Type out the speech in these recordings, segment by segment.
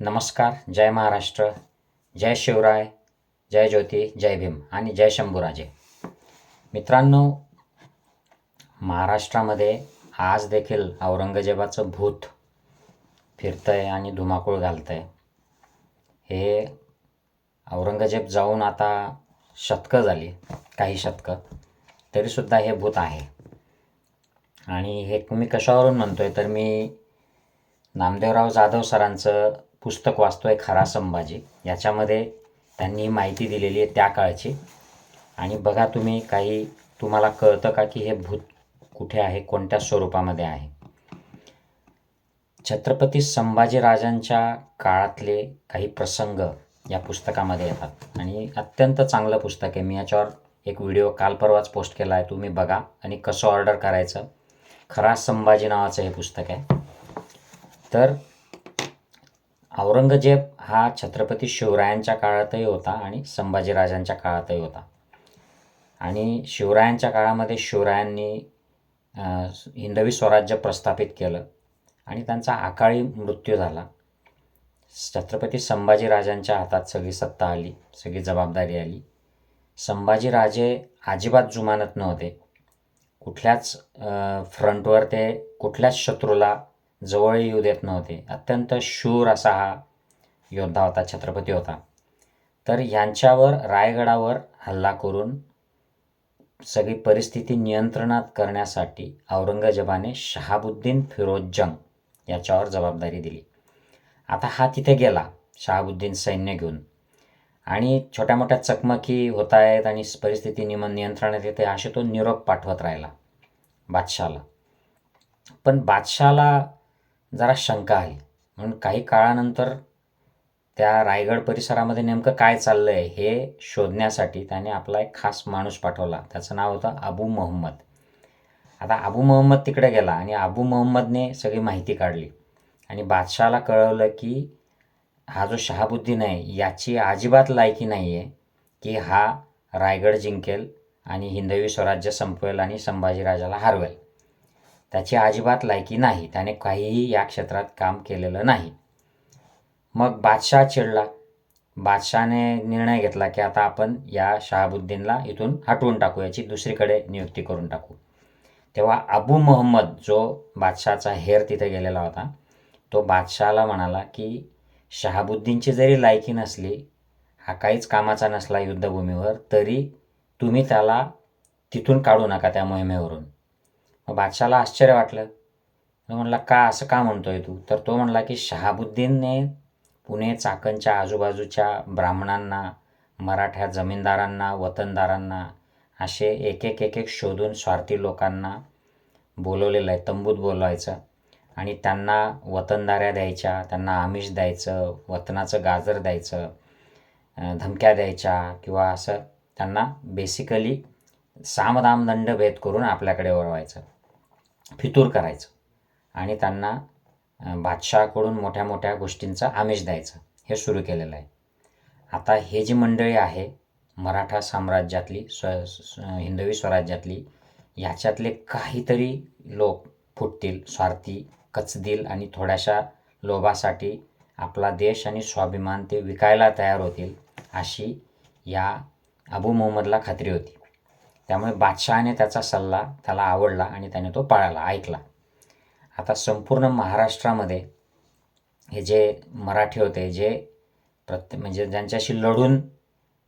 नमस्कार जय महाराष्ट्र जय शिवराय जय ज्योती जय भीम आणि जय शंभूराजे. मित्रांनो महाराष्ट्रामध्ये आज देखील औरंगजेबाचं भूत फिरतं आहे आणि धुमाकूळ घालतं आहे हे औरंगजेब जाऊन आता शतकं झाली काही शतकं तरीसुद्धा हे भूत आहे. आणि हे मी कशावरून म्हणतो आहे तर मी नामदेवराव जाधव सरांचं पुस्तक वाचतो आहे खरा संभाजी. याच्यामध्ये त्यांनी माहिती दिलेली आहे त्या काळची. आणि बघा तुम्ही काही तुम्हाला कळतं का की हे भूत कुठे आहे कोणत्या स्वरूपामध्ये आहे? छत्रपती संभाजीराजांच्या काळातले काही प्रसंग या पुस्तकामध्ये येतात. आणि अत्यंत चांगलं पुस्तक आहे. मी याच्यावर एक व्हिडिओ काल परवाच पोस्ट केला आहे. तुम्ही बघा आणि कसं ऑर्डर करायचं. खरा संभाजी नावाचं हे पुस्तक आहे. तर औरंगजेब हा छत्रपती शिवरायांच्या काळातही होता आणि संभाजीराजांच्या काळातही होता. आणि शिवरायांच्या काळामध्ये शिवरायांनी हिंदवी स्वराज्य प्रस्थापित केलं आणि त्यांचा अकाळी मृत्यू झाला. छत्रपती संभाजीराजांच्या हातात सगळी सत्ता आली सगळी जबाबदारी आली. संभाजीराजे अजिबात जुमानत नव्हते. कुठल्याच फ्रंटवर ते कुठल्याच शत्रूला जवळ येऊ देत नव्हते. अत्यंत शूर असा हा योद्धा होता छत्रपती होता. तर यांच्यावर रायगडावर हल्ला करून सगळी परिस्थिती नियंत्रणात करण्यासाठी औरंगजेबाने शहाबुद्दीन फिरोज जंग याच्यावर जबाबदारी दिली. आता हा तिथे गेला शहाबुद्दीन सैन्य घेऊन. आणि छोट्या मोठ्या चकमकी होत आहेत आणि परिस्थिती निम नियंत्रणात येते असे तो निरोप पाठवत राहिला बादशाला पण बादशाला जरा शंका आली. म्हणून काही काळानंतर त्या रायगड परिसरामध्ये नेमकं काय चाललं आहे हे शोधण्यासाठी त्याने आपला एक खास माणूस पाठवला. त्याचं नाव होतं अबू मोहम्मद. आता अबू मोहम्मद तिकडे गेला आणि अबू मोहम्मदने सगळी माहिती काढली. आणि बादशाला कळवलं की हा जो शहाबुद्दीन आहे याची अजिबात लायकी नाही आहे की हा रायगड जिंकेल आणि हिंदवी स्वराज्य संपवेल आणि संभाजीराजाला हरवेल. त्याची अजिबात लायकी नाही. त्याने काहीही या क्षेत्रात काम केलेलं नाही. मग बादशाह चिडला. बादशाने निर्णय घेतला की आता आपण या शहाबुद्दीनला इथून हटवून टाकू याची दुसरीकडे नियुक्ती करून टाकू. तेव्हा अबू मोहम्मद जो बादशाचा हेर तिथे गेलेला होता तो बादशाला म्हणाला की शहाबुद्दीनची जरी लायकी नसली हा काहीच कामाचा नसला युद्धभूमीवर तरी तुम्ही त्याला तिथून काढू नका त्या मोहिमेवरून. मग बादशाला आश्चर्य वाटलं. तो म्हणला का असं का म्हणतोय तू? तर तो म्हणला की शहाबुद्दीनने पुणे चाकणच्या आजूबाजूच्या ब्राह्मणांना मराठ्या जमीनदारांना वतनदारांना असे एक एक एक एक शोधून स्वार्थी लोकांना बोलवलेलं आहे तंबूत बोलवायचं. आणि त्यांना वतनदाऱ्या द्यायच्या त्यांना आमिष द्यायचं वतनाचं गाजर द्यायचं धमक्या द्यायच्या किंवा असं त्यांना बेसिकली सामदामदंड भेद करून आपल्याकडे वळवायचं फितूर करायचं. आणि त्यांना बादशाहकडून बादशहाकडून मोठ्या मोठ्या गोष्टींचं आमिष द्यायचं. हे सुरू केलेलं आहे. आता हे जी मंडळी आहे मराठा साम्राज्यातली स्व हिंदवी स्वराज्यातली याच्यातले काहीतरी लोक फुटतील स्वार्थी कचदिल आणि थोड्याशा लोभासाठी आपला देश आणि स्वाभिमान ते विकायला तयार होतील अशी या अबू मोहम्मदला खात्री होती. त्यामुळे बादशहाने त्याचा सल्ला त्याला आवडला आणि त्याने तो पाळला ऐकला. आता संपूर्ण महाराष्ट्रामध्ये हे जे मराठी होते जे प्रत्य म्हणजे ज्यांच्याशी लढून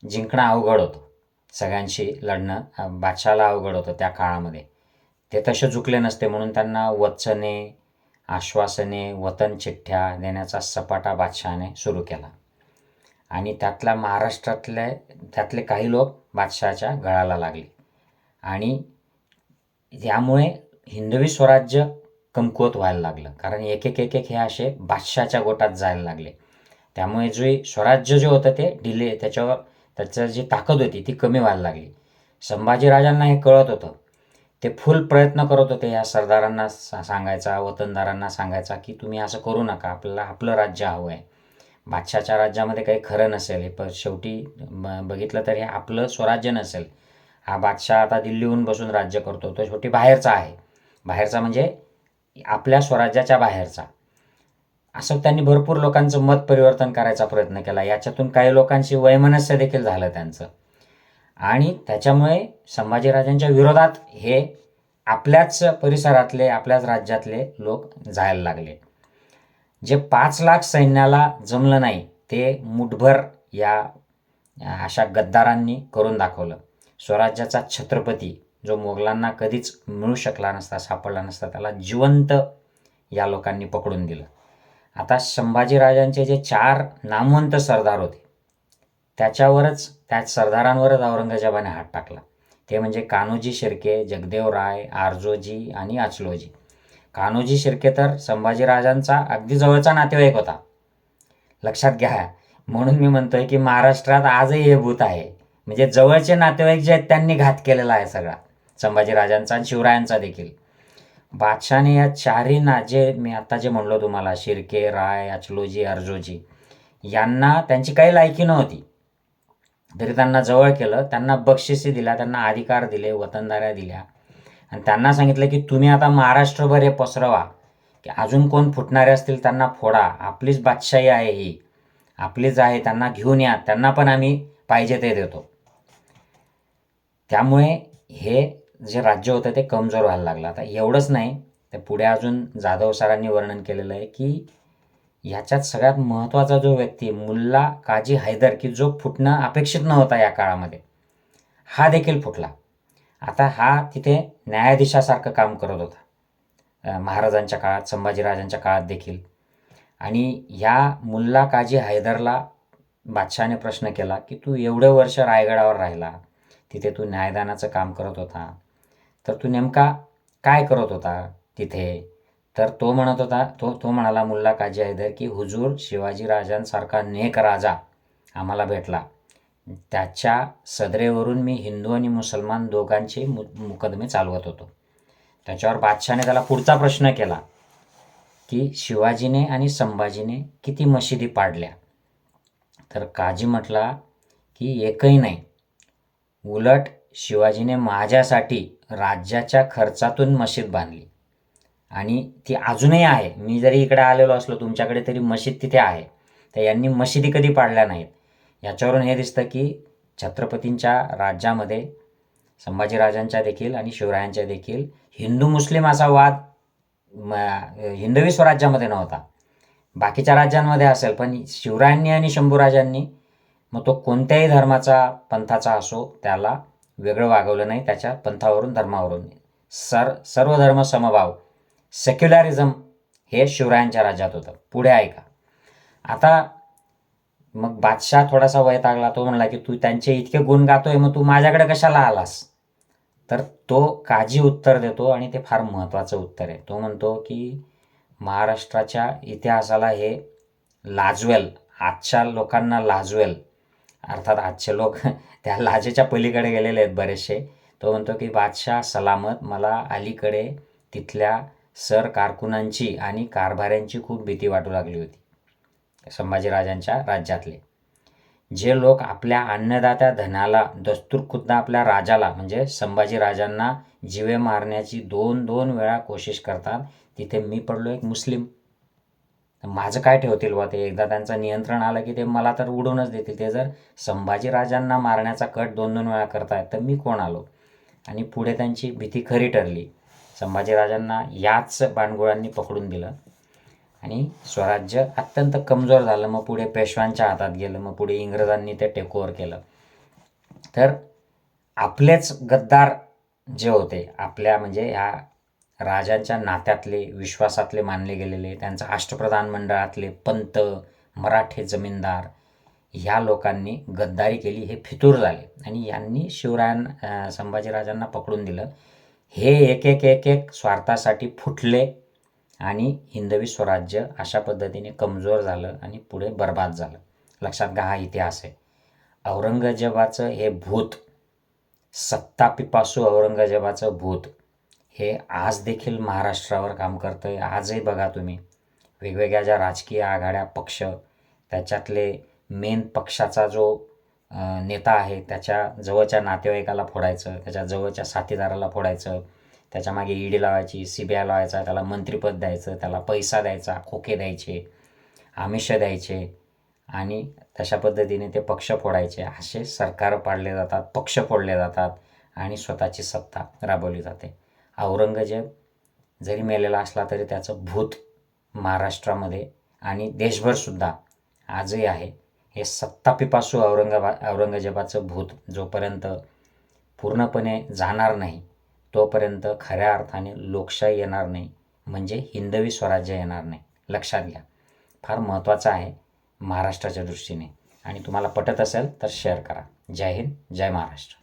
जिंकणं अवघड होतं सगळ्यांशी लढणं बादशाला अवघड होतं त्या काळामध्ये ते तसे झुकले नसते. म्हणून त्यांना वचने आश्वासने वतन चिठ्ठ्या देण्याचा सपाटा बादशहाने सुरू केला. आणि त्यातल्या महाराष्ट्रातले त्यातले काही लोक बादशहाच्या गळाला लागले. आणि यामुळे हिंदवी स्वराज्य कमकुवत व्हायला लागलं. कारण एक एक एक एक हे असे बादशाच्या गोटात जायला लागले. त्यामुळे जे स्वराज्य जे होतं ते डिले त्याच्यावर त्याचं जी ताकद होती ती कमी व्हायला लागली. संभाजीराजांना हे कळत होतं. ते फुल प्रयत्न करत होते या सरदारांना सा सांगायचा वतनदारांना सांगायचा की तुम्ही असं करू नका आपल्याला आपलं राज्य हवं आहे. बादशाच्या राज्यामध्ये काही खरं नसेल हे प शेवटी बघितलं तर हे आपलं स्वराज्य नसेल. हा बादशाह आता दिल्लीहून बसून राज्य करतो. तो शेवटी बाहेरचा आहे. बाहेरचा म्हणजे आपल्या स्वराज्याच्या बाहेरचा. असं त्यांनी भरपूर लोकांचं मत परिवर्तन करायचा प्रयत्न केला. याच्यातून काही लोकांशी वैमनस्य देखील झालं त्यांचं. आणि त्याच्यामुळे संभाजीराजांच्या विरोधात हे आपल्याच परिसरातले आपल्याच राज्यातले लोक जायला लागले. जे पाच लाख सैन्याला जमलं नाही ते मुठभर या अशा गद्दारांनी करून दाखवलं. स्वराज्याचा छत्रपती जो मोगलांना कधीच मिळू शकला नसता सापडला नसता त्याला जिवंत या लोकांनी पकडून दिलं. आता संभाजीराजांचे जे चार नामवंत सरदार होते त्याच्यावरच त्या सरदारांवरच औरंगजेबाने हात टाकला. ते म्हणजे कान्होजी शिर्के जगदेव राय आरजोजी आणि अचलोजी. कान्होजी शिर्के तर संभाजीराजांचा अगदी जवळचा नातेवाईक होता. लक्षात घ्या म्हणून मी म्हणतोय की महाराष्ट्रात आजही हे भूत आहे. म्हणजे जवळचे नातेवाईक जे आहेत त्यांनी घात केलेला आहे सगळा. संभाजीराजांचा आणि शिवरायांचा देखील. बादशाने या चारही नाजे मी आता जे म्हणलो तुम्हाला शिर्के राय अचलोजी अर्जोजी यांना त्यांची काही लायकी नव्हती. तरी त्यांना जवळ केलं त्यांना बक्षिसी दिल्या त्यांना अधिकार दिले वतनदाऱ्या दिल्या. आणि त्यांना सांगितलं की तुम्ही आता महाराष्ट्रभर हे पसरवा की अजून कोण फुटणारे असतील त्यांना फोडा. आपलीच बादशाही आहे ही. आपलीच आहे त्यांना घेऊन या. त्यांना पण आम्ही पाहिजे ते देतो. त्यामुळे हे जे राज्य होतं ते कमजोर व्हायला लागलं. आता एवढंच नाही तर पुढे अजून जाधव सरांनी वर्णन केलेलं आहे की ह्याच्यात सगळ्यात महत्त्वाचा जो व्यक्ती मुल्ला काजी हैदर की जो फुटणं अपेक्षित नव्हता या काळामध्ये हा देखील फुटला. आता हा तिथे न्यायाधीशासारखं काम करत होता. महाराजांच्या काळात संभाजीराजांच्या काळात देखील. आणि या मुल्ला काजी हैदरला बादशहाने प्रश्न केला की तू एवढे वर्ष रायगडावर राहिला तिथे तू न्यायदानाचं काम करत होता. तर तू नेमका काय करत होता तिथे? तर तो म्हणत होता तो तो म्हणाला मुल्ला काजी हैदर की हुजूर शिवाजी राजांसारखा नेक राजा आम्हाला भेटला. त्याच्या सदरेवरून मी हिंदू आणि मुसलमान दोघांचे मु मुकदमे चालवत होतो. त्याच्यावर बादशाने त्याला पुढचा प्रश्न केला की शिवाजीने आणि संभाजीने किती मशिदी पाडल्या? तर काजी म्हटला की एकही नाही. उलट शिवाजीने माझ्यासाठी राज्याच्या खर्चातून मशीद बांधली. आणि ती अजूनही आहे. मी जरी इकडे आलेलो असलो तुमच्याकडे तरी मशीद तिथे आहे. तर यांनी मशिदी कधी पाडल्या नाहीत? याच्यावरून हे दिसतं की छत्रपतींच्या राज्यामध्ये संभाजीराजांच्या देखील आणि शिवरायांच्या देखील हिंदू मुस्लिम असा वाद म हिंदवी स्वराज्यामध्ये नव्हता. बाकीच्या राज्यांमध्ये असेल पण शिवरायांनी आणि शंभूराजांनी मग तो कोणत्याही धर्माचा पंथाचा असो त्याला वेगळं वागवलं नाही त्याच्या पंथावरून धर्मावरून. सर सर्व धर्म समभाव. सेक्युलरिझम हे शिवरायांच्या राज्यात होतं. पुढे ऐका. आता मग बादशाह थोडासा वैतागला तो म्हणला की तू त्यांचे इतके गुण गातोय मग तू माझ्याकडे कशाला आलास? तर तो काजी उत्तर देतो आणि ते फार महत्त्वाचं उत्तर आहे. तो म्हणतो की महाराष्ट्राच्या इतिहासाला हे लाजवेल आजच्या लोकांना लाजवेल. अर्थात आजचे लोक त्या लाजेच्या पलीकडे गेलेले आहेत बरेचसे. तो म्हणतो की बादशाह सलामत मला अलीकडे तिथल्या सर कारकुनांची आणि कारभाऱ्यांची खूप भीती वाटू लागली होती. संभाजीराजांच्या राज्यातले. जे लोक आपल्या अन्नदात्या धनाला दस्तूरखुद्द आपल्या राजाला म्हणजे संभाजीराजांना जिवे मारण्याची दोन दोन वेळा कोशिश करतात तिथे मी पडलो एक मुस्लिम. माझं काय ठेवतील बा ते? एकदा त्यांचं नियंत्रण आलं की ते मला तर उडवूनच देतील. ते जर संभाजीराजांना मारण्याचा कट दोन दोन वेळा करतायत तर मी कोण आलो? आणि पुढे त्यांची भीती खरी ठरली. संभाजीराजांना याच बाणगुळांनी पकडून दिलं. आणि स्वराज्य अत्यंत कमजोर झालं. मग पुढे पेशव्यांच्या हातात गेलं. मग पुढे इंग्रजांनी ते टेकओव्हर केलं. तर आपलेच गद्दार जे होते आपल्या म्हणजे ह्या राजांच्या नात्यातले विश्वासातले मानले गेलेले त्यांचं अष्टप्रधान मंडळातले पंत मराठे जमीनदार ह्या लोकांनी गद्दारी केली हे फितूर झाले. आणि यांनी शिवरायां संभाजीराजांना पकडून दिलं. हे एक एक एक एक स्वार्थासाठी फुटले आणि हिंदवी स्वराज्य अशा पद्धतीने कमजोर झालं आणि पुढे बर्बाद झालं. लक्षात घ्या हा इतिहास आहे. औरंगजेबाचं हे भूत सत्तापिपासू औरंगजेबाचं भूत हे आज देखील महाराष्ट्रावर काम करतं आहे आजही बघा तुम्ही. वेगवेगळ्या ज्या राजकीय आघाड्या पक्ष त्याच्यातले मेन पक्षाचा जो नेता आहे त्याच्या जवळच्या नातेवाईकाला फोडायचं त्याच्या जवळच्या साथीदाराला फोडायचं त्याच्यामागे ईडी लावायची सी बी आय लावायचा त्याला मंत्रिपद द्यायचं त्याला पैसा द्यायचा खोके द्यायचे आमिष द्यायचे आणि तशा पद्धतीने ते पक्ष फोडायचे. असे सरकार पाडले जातात पक्ष फोडले जातात आणि स्वतःची सत्ता राबवली जाते. औरंगजेब जरी मेलेला असला तरी त्याचं भूत महाराष्ट्रामध्ये आणि देशभरसुद्धा आजही आहे. हे सत्तापिपासू औरंगाबा औरंगजेबाचं भूत जोपर्यंत पूर्णपणे जाणार नाही तोपर्यंत खऱ्या अर्थाने लोकशाही येणार नाही म्हणजे हिंदवी स्वराज्य येणार नाही. लक्षात घ्या. फार महत्त्वाचं आहे महाराष्ट्राच्या दृष्टीने. आणि तुम्हाला पटत असेल तर शेअर करा. जय हिंद जय महाराष्ट्र.